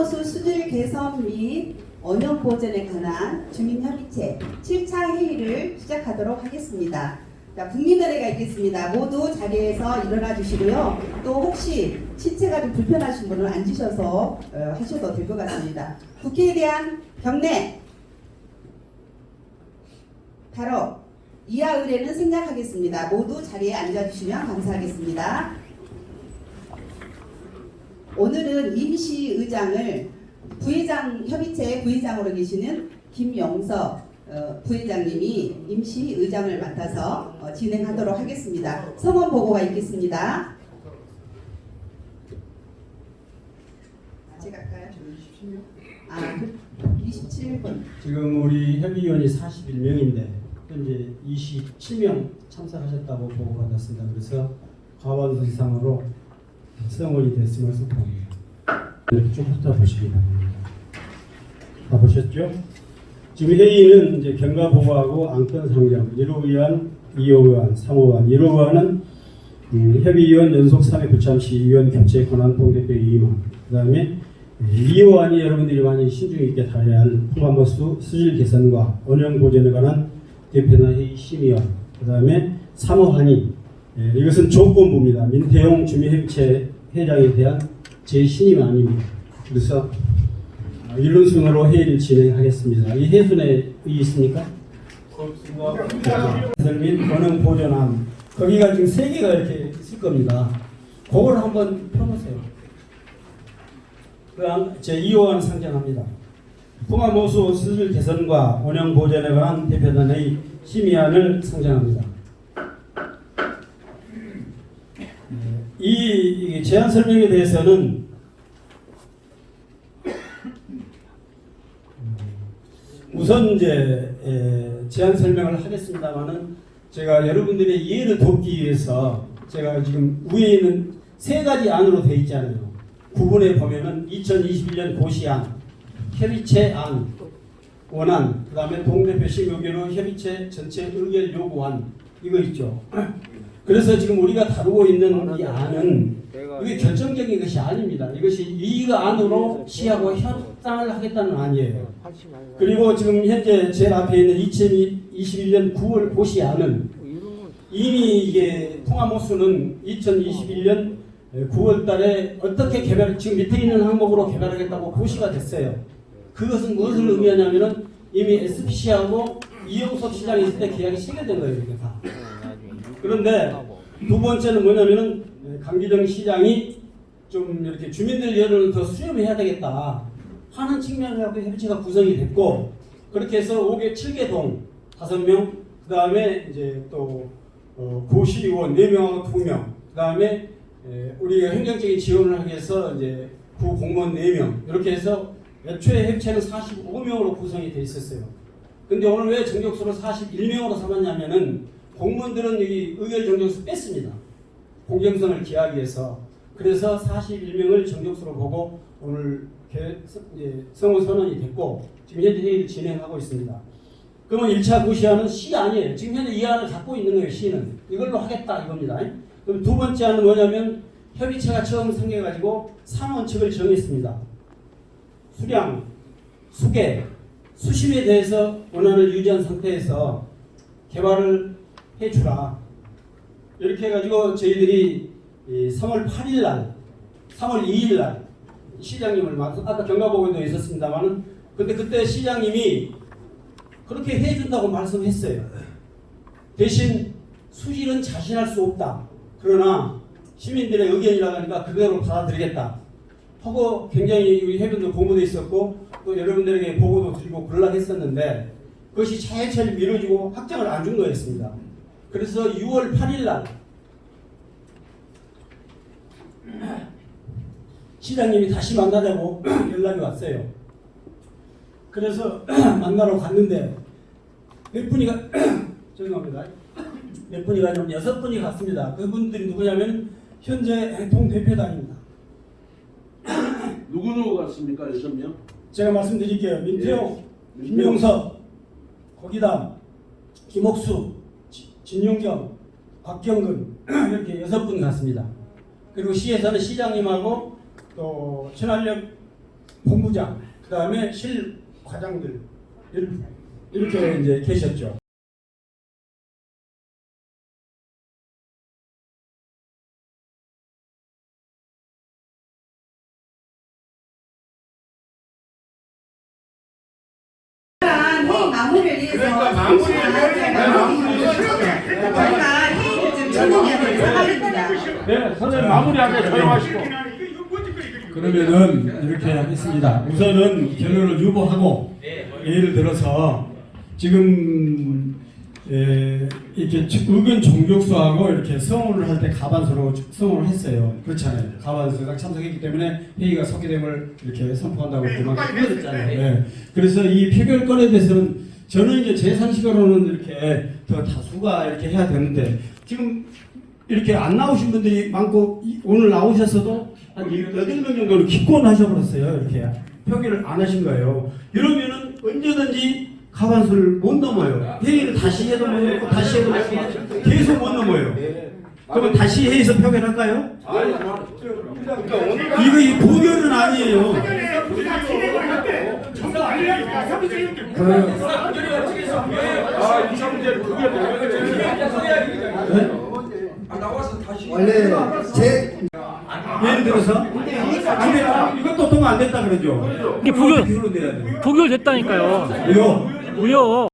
풍암호수 수질 개선 및 원형 보전에 관한 주민협의체 7차 회의를 시작하도록 하겠습니다. 자, 국민의례가 있겠습니다. 모두 자리에서 일어나 주시고요. 또 혹시 신체가 좀 불편하신 분은 앉으셔서 어, 하셔도 될 것 같습니다. 국회에 대한 경례 바로 이하 의례는 생략하겠습니다. 모두 자리에 앉아주시면 감사하겠습니다. 오늘은 임시 의장을 부회장 협의체 부회장으로 계시는 김영서 어, 부회장님이 임시 의장을 맡아서 어, 진행하도록 하겠습니다. 성원 보고가 있겠습니다. 아, 27분. 지금 우리 협의위원이 41명인데 현재 27명 참석하셨다고 보고받았습니다. 그래서 과반수 이상으로 성원이 됐음을. 이렇게 쭉 훑어보시기 바랍니다. 다 보셨죠? 지금 회의는 이제 경과 보고하고 안건 상정, 1호 의원, 2호 의원, 3호 의원, 1호 의원은 음, 협의위원 연속 3회 부참시 위원 교체 권한 동대표 이임함 그 다음에 2호안이 여러분들이 많이 신중 있게 할 풍암버스 수질 개선과 원형 보전에 관한 대표나 회의 심의원 그 다음에 3호안이 이것은 조건부입니다. 민태용 주민협의체 회장에 대한 재신임 아닙니다. 그래서 어, 일론순으로 회의를 진행하겠습니다. 이 해순에 의의 있습니까? 및 원형 보전안 거기가 지금 세 개가 이렇게 있을 겁니다. 그걸 한번 펴보세요. 그제 2호안 상정합니다. 풍암호수 수질 개선과 원형 보전에 관한 대표단의 심의안을 상정합니다. 제안 설명에 대해서는 우선 이제 에, 제안 설명을 하겠습니다만은 제가 여러분들의 이해를 돕기 위해서 제가 지금 위에 있는 세 가지 안으로 되어 있잖아요. 9번에 보면은 2021년 고시안, 협의체 안, 원안, 그 다음에 동대표 심의견의 협의체 전체 의결 요구안 이거 있죠. 그래서 지금 우리가 다루고 있는 이 안은 이게 결정적인 것이 아닙니다. 이것이 이 안으로 시하고 협상을 하겠다는 안이에요. 그리고 지금 현재 제 앞에 있는 2021년 9월 고시 안은 이미 이게 통화모수는 2021년 9월 달에 어떻게 개발, 지금 밑에 있는 항목으로 개발하겠다고 고시가 됐어요. 그것은 무엇을 의미하냐면은 이미 SPC하고 이영석 시장이 있을 때 계약이 체결된 거예요, 이게 다. 그런데 두 번째는 뭐냐면은 강기정 시장이 좀 이렇게 주민들 여론을 더 수렴해야 되겠다 하는 측면으로 협의체가 구성이 됐고 그렇게 해서 5개, 7개 동 5명, 그 다음에 이제 또 어, 고시의원 4명하고 2명, 그 다음에 우리가 행정적인 지원을 하기 위해서 이제 구 공무원 4명 이렇게 해서 애초에 협의체는 45명으로 구성이 돼 있었어요. 근데 오늘 왜 정격수를 41명으로 삼았냐면은 공무원들은 이 의결 정격수 뺐습니다. 공정성을 기하기 위해서. 그래서 41명을 정격수로 보고 오늘 개, 예, 성우 선언이 됐고 지금 현재 회의를 진행하고 있습니다. 그러면 1차 구시안은 시 아니에요. 지금 현재 이 안을 갖고 있는 거예요. 시는. 이걸로 하겠다 이겁니다. 그럼 두 번째 안은 뭐냐면 협의체가 처음 생겨가지고 3원칙을 정했습니다. 수량, 수계, 수심에 대해서 원안을 유지한 상태에서 개발을 해주라. 이렇게 해가지고 저희들이 3월 8일 날, 3월 2일 날 시장님을 만 아까 경과보고에도 있었습니다만은 근데 그때 시장님이 그렇게 해준다고 말씀했어요. 대신 수질은 자신할 수 없다. 그러나 시민들의 의견이라 하니까 그대로 받아들이겠다. 하고 굉장히 우리 해변도 공부도 있었고 또 여러분들에게 보고도 드리고 그러려 했었는데 그것이 차일차일 미뤄지고 확정을 안 준 거였습니다. 그래서 6월 8일 날 시장님이 다시 만나자고 연락이 왔어요. 그래서 만나러 갔는데 몇 분이 가 죄송합니다. 몇 분이 가냐면 여섯 분이 갔습니다. 그분들이 누구냐면 현재 동대표단입니다. 누구 누구 갔습니까? 여섯 명? 제가 말씀드릴게요. 민태용, 예. 김명석, 거기다 김옥수, 지- 진용경, 박경근 이렇게 여섯 분 갔습니다. 그리고 시에서는 시장님하고 또 친환력 본부장, 그 다음에 실 과장들 이렇게 이제 계셨죠. 네, 선생님 마무리하게 조용하시고. 그러면은 이렇게 하겠습니다. 우선은 결론을 유보하고 예를 들어서 지금 에, 이렇게 의견 종족수하고 이렇게 성원을 할때 가반수로 성원을 했어요. 그렇잖아요. 가반수가 참석했기 때문에 회의가 석기됨을 이렇게 선포한다고 그만 그랬잖아요. 예. 그래서 이 표결권에 대해서는 저는 이제 제 상식으로는 이렇게 더 다수가 이렇게 해야 되는데 지금 이렇게 안 나오신 분들이 많고 이- 오늘 나오셨어도 한 8명 정도는 기권하셔버렸어요. 이렇게 표기를 안 하신 거예요. 이러면은 언제든지 가반수를 못 넘어요. 회의를 다시 해도 못 넘고 다시 해도 못 넘고 계속 못 넘어요. 그러면 다시 회의에서 표결할까요? 이거 이 부결은 아니에요. 아, 네? 원래 제 예를 들어서 근데 이것도 통과 안 됐다 그러죠. 이게 부결- 돼요. 부결 됐다니까요. 이거 무효.